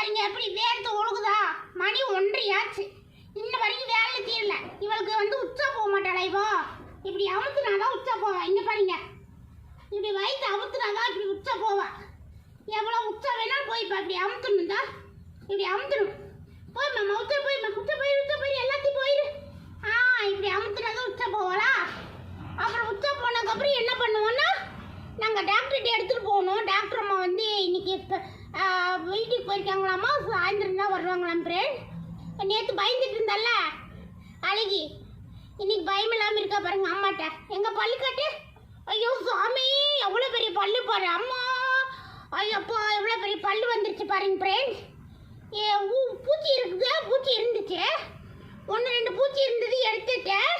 பாருங்க எப்படி வேர்த்து ஒழுகுதா? மணி ஒன்றையாச்சு. இன்ன வரைக்கும் வேலை தீரல. இவளுக்கு வந்து உச்சா போக மாட்டாளா இவோ? இப்படி அமுத்துனாதான் உச்சா போவா. இங்க பாருங்க. இப்படி வயிற்று அமுத்துனாதான் இப்படி உச்சா போவா. எவ்வளோ உச்சா வேணாலும் போய் இப்போ இப்படி அமுத்துணுந்தா இப்படி அமுத்துணும். போய்மா மாமா உச்சா போய் உச்சா போய் உச்சா போய் எல்லாத்தையும் போயிரு. ஆ இப்படி அமுத்துனாதான் உச்சா போவாளா? அப்புறம் உச்சா போனதுக்கப்புறம் என்ன பண்ணுவோன்னா நாங்கள் டாக்டர்கிட்ட எடுத்துகிட்டு போகணும் டாக்டர் அம்மா வந்து இன்னைக்கு இப்போ இருக்காங்களாமா? சாயந்தரம் தான் வருவாங்களாம் ஃப்ரெண்ட் நேற்று பயந்துட்டு இருந்தால அழகி இன்னைக்கு பயம் இல்லாமல் இருக்கா பாருங்க அம்மாட்ட. எங்கள் பல்லு கட்டு ஐயோ சாமி எவ்வளோ பெரிய பல்லு பாரு அம்மா. ஐயப்பா எவ்வளோ பெரிய பல்லு வந்துருச்சு பாருங்க ஃப்ரெண்ட்ஸ் ஏ ஊ- பூச்சி இருக்குது? பூச்சி இருந்துச்சு. ஒன்று ரெண்டு பூச்சி இருந்தது எடுத்துட்டேன்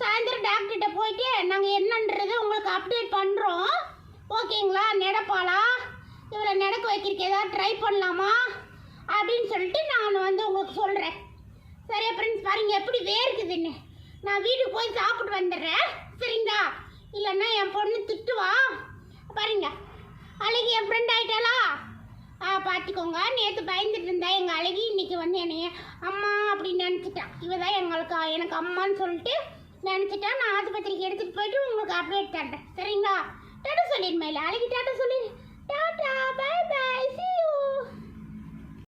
சாயந்தரம் டாக்டர்கிட்ட போயிட்டு நாங்கள் என்னன்றது உங்களுக்கு அப்டேட் பண்ணுறோம் ஓகேங்களா நடப்பாளா? இவரை நடக்க வைக்கிறதுக்கு ஏதாவது ட்ரை பண்ணலாமா? அப்படின்னு சொல்லிட்டு நான் வந்து உங்களுக்கு சொல்கிறேன் சரியா ஃப்ரெண்ட்ஸ் பாருங்க எப்படி வேர்க்குதுன்னு. நான் வீட்டுக்கு போய் சாப்பிட்டு வந்துடுறேன். சரிங்களா? இல்லைன்னா என் பொண்ணு திட்டுவா. பாருங்க அழகி என் ஃப்ரெண்ட் ஆகிட்டாளா ஆ பார்த்துக்கோங்க. நேற்று பயந்துட்டு இருந்தா எங்கள் அழகி இன்னைக்கு வந்து என்னைய அம்மா அப்படின்னு நினச்சிட்டான் இவ தான் எங்களுக்கு எனக்கு அம்மான்னு சொல்லிட்டு நினச்சிட்டா. நான் ஆஸ்பத்திரிக்கு எடுத்துகிட்டு போயிட்டு உங்களுக்கு அப்டேட் தரேன். சரிங்களா? டாட்டா சொல்லிடுமா இல்லை? அழகி டாட்டா சொல்லிடு